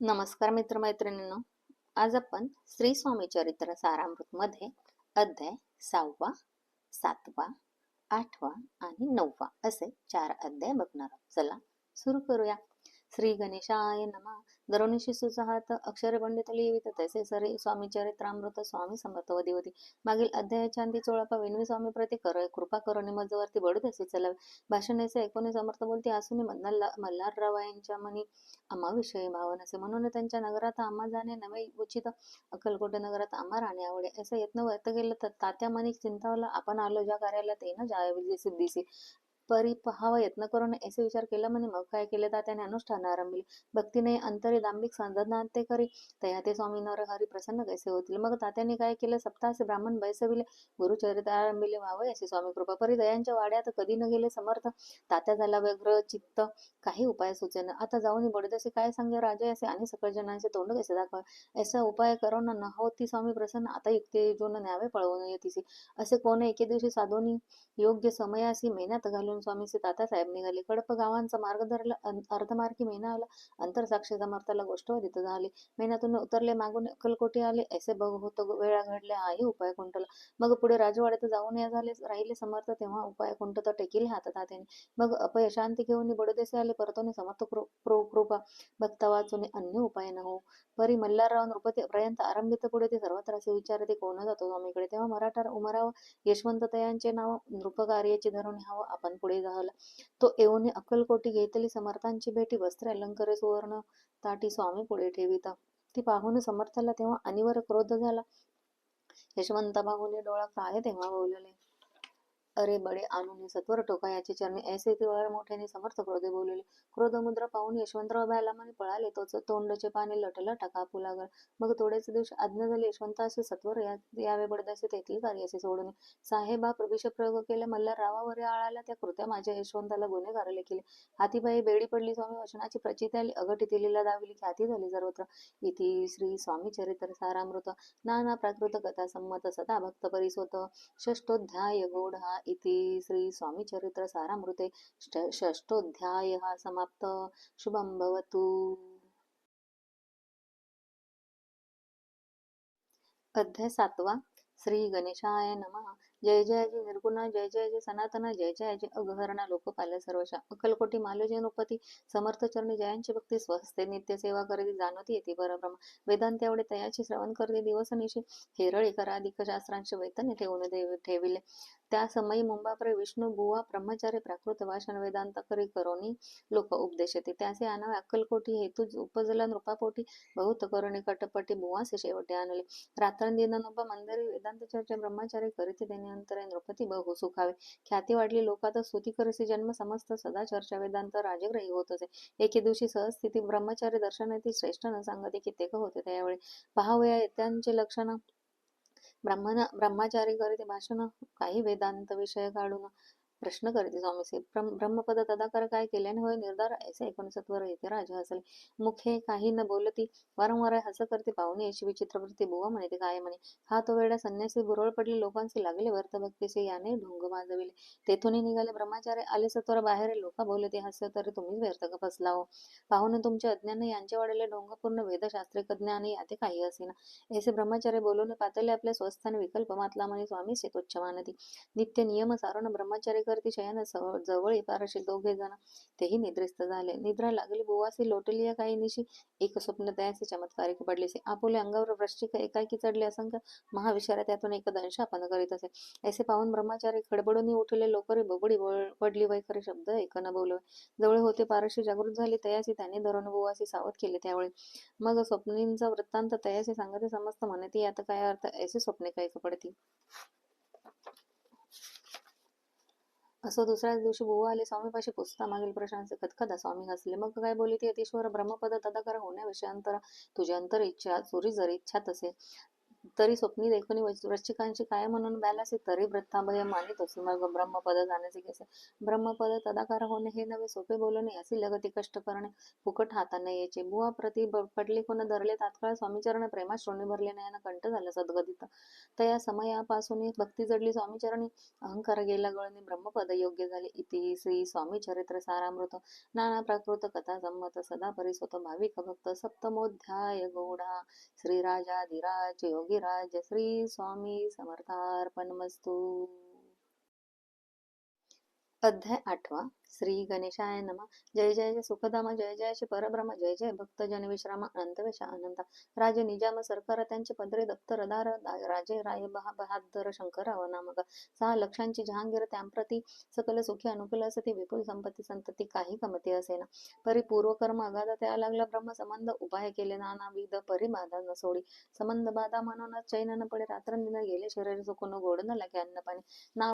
नमस्कार मित्रमैत्रिणींनो. आज आपण श्री स्वामी चरित्र सारामृत मध्ये अध्याय सहावा सातवा आठवा आणि नववा असे चार अध्याय बघणार आहोत. चला सुरू करूया. श्री गणेशाय नमा. दरोनिशी सुसहात अक्षर पंडित लिहित तसे सरे स्वामी चरित्रामृत स्वामी समर्थ वधी होती मागील अध्यायाच्या अंती चोळापा विनवी स्वामी प्रति कर कृपा करून मजवरती बडू तसे चलावे. भाषणाचे ऐसे ऐकून समर्थ बोलती असून मल्हार मल्हारराव यांच्या मनी आम्हाविषयी भावन असे. म्हणून त्यांच्या नगरात आम्हा जाणे नवे उचित. अक्कलकोट नगरात आम्हा राहणे आवडे. असं यत्न व्यक्त केलं तर तात्या मनी चिंतावला आपण आलो ज्या कार्याला ते न जावे सिद्धीसी परी पहावा यत्न करून असे विचार केला म्हणे मग काय केले? तात्याने अनुष्ठान आरंभिले. भक्तीने अंतरी दांभिक साधना ते करी. तया ते स्वामी नर हरी प्रसन्न कैसे होतील? मग तात्याने काय केले? सप्तासे ब्राह्मण बैसविले. गुरुचरित्र आरंभिले. व्हावे असे स्वामी कृपा परी दयांच्या वाड्यात कधी न गेले समर्थ. तात्या झाला व्यग्र चित्त. काही उपाय सुचेना. आता जाऊन बडदसे काय सांगे राजे? असे आणि सकळ जनांचे तोंड कसे दाखवा असा उपाय करून न होती स्वामी प्रसन्न. आता युक्ती जोन न्यावे पळवून येतीसी. असे कोण एके दिवशी साधोनी योग्य समयासी मेहनत घालून स्वामीचे तात्यासाहेब निघाले. कडप गावांचा मार्ग धरला. अर्धमार्गी मेना आला. अंतरसाक्षी समर्थाला गोष्ट तिथं झाली. मेनातून उतरले. मागून अक्कलकोटी आले. ऐसे बघ होत वेळा घडल्या. हाही उपाय कुंटला मग पुढे राजवाड्यात जाऊन या झाले. राहिले समर्थ तेव्हा उपाय कुंटत टेकील हातात तात्याने मग अपयशांती घेऊन बडोदेसे आले. परतोने समर्थ प्रो- कृपा. भक्ता वाचून अन्य उपाय न हो परी मल्हारराव नृपती पर्यंत आरंभित पुढे ते सर्वत्र असे विचारते कोण जातो स्वामीकडे? तेव्हा मराठा उमराव यशवंत तयांचे नाव नृपकार्याचे धरून हवं. आपण पुढे झाला तो येऊन अक्कलकोटी घेतली समर्थांची भेटी वस्त्र अलंकार सुवर्ण ताटी स्वामी पुढे ठेविता. ती पाहून समर्थाला तेव्हा अनिवार्य क्रोध झाला. यशवंत बाहुले डोळा काय तेव्हा बोलले. अरे बडे आणून सत्वर टोका याचे चरणी ऐसे ते वळ मोठ्याने समर्थ क्रोधे बोलले. क्रोध मुद्रा पाहून यशवंतराव बायला पळाले. तोच तोंडचे पाणी लटलट कापू लागल. मग थोडेच दिवस आज्ञा झाली. यशवंताशी सत्वर यावे बडदासे तेथील कार्याचे सोडून साहेबा प्रभिष प्रयोग केले. मल्हार रावावर आळाला त्या कृत्या माझ्या यशवंताला गुन्हेगार लेखिले. हातीबाई बेडी पडली. स्वामी वचनाची प्रचिती आली. अगटी लीला दाविली ख्याती झाली सर्वत्र. इति श्री स्वामी चरित्र सारामृत. नाना प्राकृत कथा संमत सदा भक्त परिसोत. षष्टोध्याय हा इति श्री स्वामी चरित्र सारामृते ष्ट- समाप्त। शुभं भवतु। अध्याय सातवा श्री गणेशाय नमः। जय जय जय जय जय जय सनातन जय जय जय अगहरणा लोकपाल सर्वशा. अक्कलकोटी मालोजी नृपती समर्थ चरणी जयांची भक्ती स्वहस्ते नित्य सेवा करती जाणवती येते परब्रह्म. वेदांत एवढे तयाची श्रवण करते दिवस निशी. हेरळी कराधिक शास्त्रांचे वैतन्य ठेवून देव- ठेविले. त्या समयी मुंबापरे विष्णू बुवा ब्रह्मचारी प्राकृत भाषण वेदांत करी करोनी लोक उपदेश येते त्याचे आणावे अक्कलकोटी हेतू उपजला नृपापोटी बहुत करुणी कटपटी बुवासे शेवटी आणले. रात्रंदिन नभ मंदिरी वेदांत चर्चा ब्रह्मचारी करीत देणे. अंतरे नृपती बहु हो सुखावे. ख्याती वाढली लोकात स्तुती करीसी जन्म समस्त सदा चर्चा वेदांत राजग्रही होत असे एके दिवशी सहस्थिती ब्रह्मचारी दर्शनातील श्रेष्ठ न सांगते कित्येक होते त्यावेळी. पहावया त्यांचे लक्षण ब्रह्मन ब्रह्मचारी करीत भाषण काही वेदांत विषय काढून प्रश्न करते स्वामीसे ब्रह्म ब्रह्मपद तदाकर काय केल्याने होय निर्धार ऐसे ऐकून येते राजा हसले. मुखे काही न बोलती वारंवार हस करते पाहुणे अशी विचित्र प्रती बुवा म्हणे ते काय म्हणे. हा तो वेळा संन्यासी बुरळ पडले लोकांचे लागले वर्तभक्तीचे याने ढोंग वाजविले तेथूनही निघाले ब्रह्माचार्य आले सत्वर बाहेर लोक बोलते हस्य तरी तुम्हीच व्यर्थ का फसला हो. तुमचे अज्ञान यांचे वाढले ढोंग पूर्ण वेदशास्त्रिक ज्ञान याते काही असेना. ऐसे ब्रह्मचार्य बोलून पातळले आपल्या स्वस्थान विकल्प मातला म्हणे स्वामी से मानती. नित्य नियम सारून ब्रह्मचारी करती शयन जवळ पारशी दोघे जण. तेही निद्रिस्त झाले. निद्रा लागली. बुवासी लोटली या काही निशी एक स्वप्न त्याचे चमत्कारिक पडलेसे आपुले अंगावर वृश्चिक एकाकी चढले असंख्य महाविचारा त्यातून एक दंशापन करीत असे. ऐसे पाहून ब्रह्मचारी खडबडून उठले. लोकरी बबडी पडली वय खरे शब्द एक न बोलवे. जवळ होते पारशी जागृत झाली. तयासी त्याने धरून बुवासी सावध केले त्यावेळी. मग स्वप्नींचा वृत्तांत तयासी सांगते. समस्त म्हणती यात काय अर्थ? ऐसे स्वप्ने काय पडतील असं दुसऱ्याच दिवशी बुवा आले स्वामीपाशी पुसता मागील प्रश्नांचे खतखदा स्वामी हसले. मग काय बोली ती? अतिश्वर ब्रह्मपद तदाकार होण्याविषयी अंतर तुझे अंतर इच्छा चोरी जर इच्छा तसे. तरी स्वप्नी देखुनी वृश्चिकांशी काय म्हणून बॅलासी तरी वृत्ताभय मानित असे मग ब्रह्मपद जाण्याचे कसे ब्रह्मपद तदाकार होणे हे नवे सोपे बोलणे असे लगती कष्ट करणे फुकट हाताने यायचे. बुवा प्रति पडले पडली कोण धरले तात्काळ स्वामीचरण प्रेमा श्रोणी भरले नयन कंठ झाला सद्गदित तया समयापासून भक्ती जडली स्वामीचरणी अहंकार गेला गळणे ब्रह्मपद योग्य झाले. इति श्री स्वामी चरित्र सारामृत. नाना प्राकृत कथा संमत सदा परिसोत भाविक भक्त. सप्तमोध्याय गौडा. श्री राजाधिराज योगी राजश्री स्वामी समर्थार्पणमस्तू अध्याय आठवा. श्री गणेशाय नम. जय जय सुखधाम जय जय श्री परब्रह्म जय जय भक्त जन विश्राम अनंतवेश अनंता. राजे निजाम सरकार त्यांचे पदरे दप्तर दार राजे राय बहा बहादर शंकर नामक. सहा लक्षांची जहांगीर त्यांप्रती सकल सुखी अनुकूल असते विपुल संपत्ती संतती काही कमती असेना. परी कर्म अगाध त्या लागला ब्रह्म संबंध उपाय केले नानाविध परिबाधा न सोडी. संबंध बाधा म्हणून चैन न पडे रात्रंदिन गेले शरीर सुखून गोड न लागे अन्न पाणी ना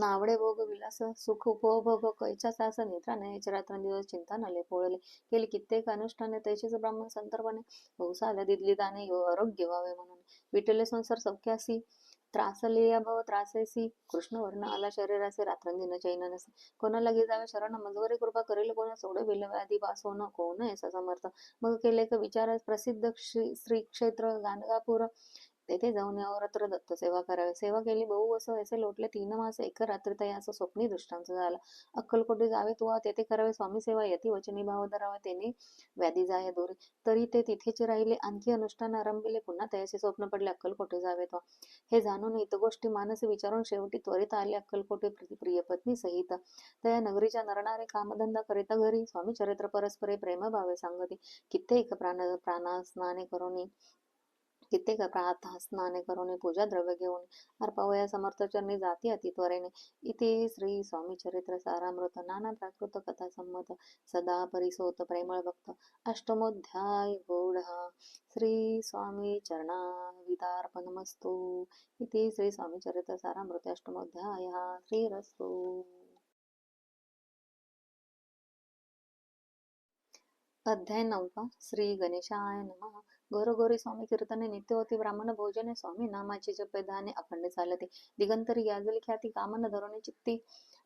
नावडे भोग विलास सुख उपभोग कैचा सास निद्रा नयाचे रात्रंदिवस चिंता नले पोळले. केली कित्येक अनुष्ठाने तैसेच ब्राह्मण संतर्पणे. बहुसाध्या दिदली दाने यो आरोग्य व्हावे म्हणून. विठले संसार सौख्यासी त्रासले भव त्रासेसी. कृष्ण वर्ण आला शरीरासे रात्रंदिन चैन नसे कोणा लगे जावे शरण मजवरी कृपा करेल कोण सोडे विलव्याधी वास होण कोण ऐसा समर्थ. मग केले का विचार प्रसिद्ध श्री श्री क्षेत्र गाणगापूर तेथे जाऊन यावर रात्र दत्त सेवा करावी. सेवा केली बहु असं ऐसे लोटले तीन मास एक रात्री तया असं स्वप्नी दृष्टांत झाला. अक्कलकोटी जावे तुवा तेथे करावे स्वामी सेवा यती वचनी भाव धरावा त्याने व्याधी जाय दोरे. तरी ते तिथेच राहिले आणखी अनुष्ठान आरंभिले पुन्हा तयाचे स्वप्न पडले अक्कलकोटे जावे तो. हे जाणून हित गोष्टी मानस विचारून शेवटी त्वरित आले अक्कलकोटे प्रिय पत्नी सहित. तया नगरीच्या नरणारे कामधंदा करिता घरी स्वामी चरित्र परस्परे प्रेम भावे सांगती. कित्येक प्राण प्राणास्नाने करून कित्येक प्रातः स्नाने करून पूजा द्रव्य घेऊन अर्पवया समर्थ चरणी जाती अति त्वरेने. इथे श्री स्वामी चरित्र सारामृत नाना प्राकृत कथा संमत सदा परिसोत प्रेमळ भक्त. अष्टमोध्याय गोड श्री स्वामी चरणा चरणावितार्पणमस्तु इथे श्री स्वामी चरित्र सारामृत अष्टमोध्याय श्रीरस्तु अध्याय नववा. श्री गणेशाय नमः. घरोघरी स्वामी कीर्तने नित्य होती ब्राह्मण भोजने स्वामी नामाची जपे अखंड चालते. दिगंतरी याजली ख्याती कामन धरणे चित्ती.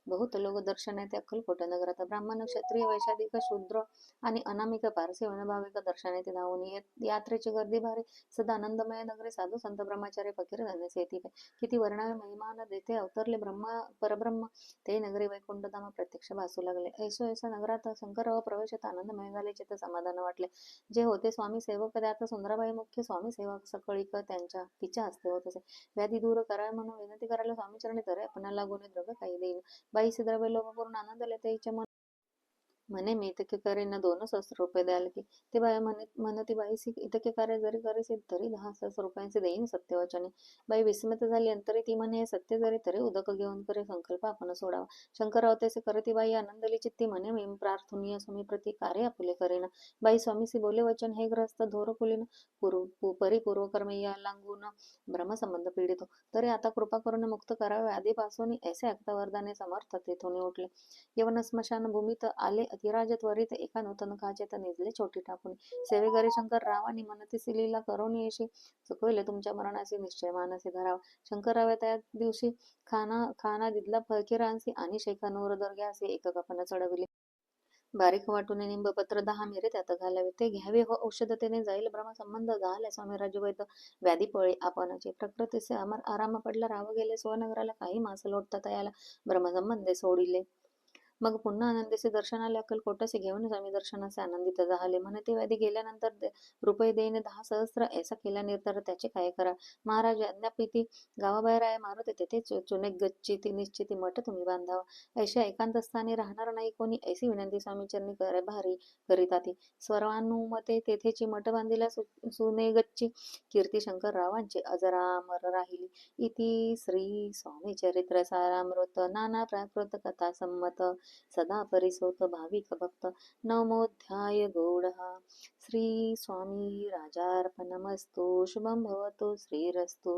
बहुत लोक दर्शन येते अक्कलकोट नगरात. ब्राह्मण क्षत्रिय वैशादिक शूद्र आणि अनामिक पारसी वनभाविक दर्शन येते धावून यात्रेची गर्दी भारी. सदा आनंदमय नगरे साधू संत ब्रह्मचारी फकीर धनेस येते किती वर्णावे महिमान देते. अवतरले ब्रह्मा परब्रह्म. ते नगरी वैकुंठधाम प्रत्यक्ष भासू लागले. ऐसो ऐसा नगरात शंकर प्रवेशात आनंदमय झाले चित्त समाधान वाटले. जे होते स्वामी सेवक त्यात सुंदराबाई मुख्य स्वामी सेवक सकळीक त्यांच्या तिच्या हस्ते होत असे. व्याधी दूर करावे म्हणून विनंती करायला स्वामीचरणी तर आपणाला लागून द्रव्य काही देईल बाई द्रव्य लोक करून आनंद लेते हिच्या म्हणे मी इतके ना दोन सहस्र रुपये द्याल की ते बाई म्हणे म्हणती बाईसी इतके कार्य जरी करेसे तरी दहा सहस्र रुपयांचे देईन सत्यवचने. बाई विस्मित झाली अंतरी ती म्हणे हे सत्य जरी तरी उदक घेऊन करे संकल्प आपण सोडावा. शंकरराव तसे करती बाई आनंदली चित्ती म्हणे मी प्रार्थनीय स्वामी प्रती कार्य आपुले करेन. बाई स्वामीसी बोले वचन हे ग्रस्त धोर कुलीन पूर्व पु- परिपूर्व कर्म या लांगून ब्रह्मसंबंध पीडितो. तरी आता कृपा करून मुक्त करावे. आधीपासून ऐसे ऐकता वरदाने समर्थ तेथून उठले. यवन स्मशान भूमीत आले अतिराज त्वरित एका नूतन काचेत निजले छोटी टाकून. सेवेकरी शंकर रावानी मनती सिलीला करून येशी चुकविले तुमच्या मरणाचे निश्चय मानसे धराव. शंकरराव त्या दिवशी खाना खाना दिदला फकीरांसी आणि शेखा नूर दर्ग्यासी एक कपन चढविले. बारीक वाटून निंबपत्र दहा मिरे त्यात घालावे. ते घ्यावे हो औषधतेने जाईल. ब्रह्मसंबंध झाले स्वामी राजवैद्य व्याधी पळे आपणाचे. प्रकृतीचे अमर आराम पडला. राव गेले स्वनगराला काही मास लोटता तयाला. ब्रह्मसंबंधे सोडिले. मग पुन्हा आनंदीचे दर्शनाला अकल अक्कलकोटसे घेऊनच आम्ही दर्शनाचे आनंदित झाले. म्हणे ते व्याधी गेल्यानंतर रुपये देईन दहा सहस्र ऐसा केला निर्धार त्याचे काय करा? महाराज अज्ञापिती गावाबाहेर आहे मारुती तेथे चुने गच्ची निश्चिती मठ तुम्ही बांधावा. ऐशा एकांत स्थानी राहणार नाही कोणी ऐसी विनंती स्वामीचरणी करे भारी करीताती. सर्वानुमते तेथेची मठ बांधिला सु- सुने गच्ची कीर्ती शंकर रावांची अजरामर राहिली. इति श्री स्वामी चरित्र सारामृत नाना प्राकृत कथा संमत सदा परिसोत भाविक भक्त नमोध्याय गौडहा श्री स्वामी राजार्पणमस्तु शुभं भवतु श्रीरस्तु।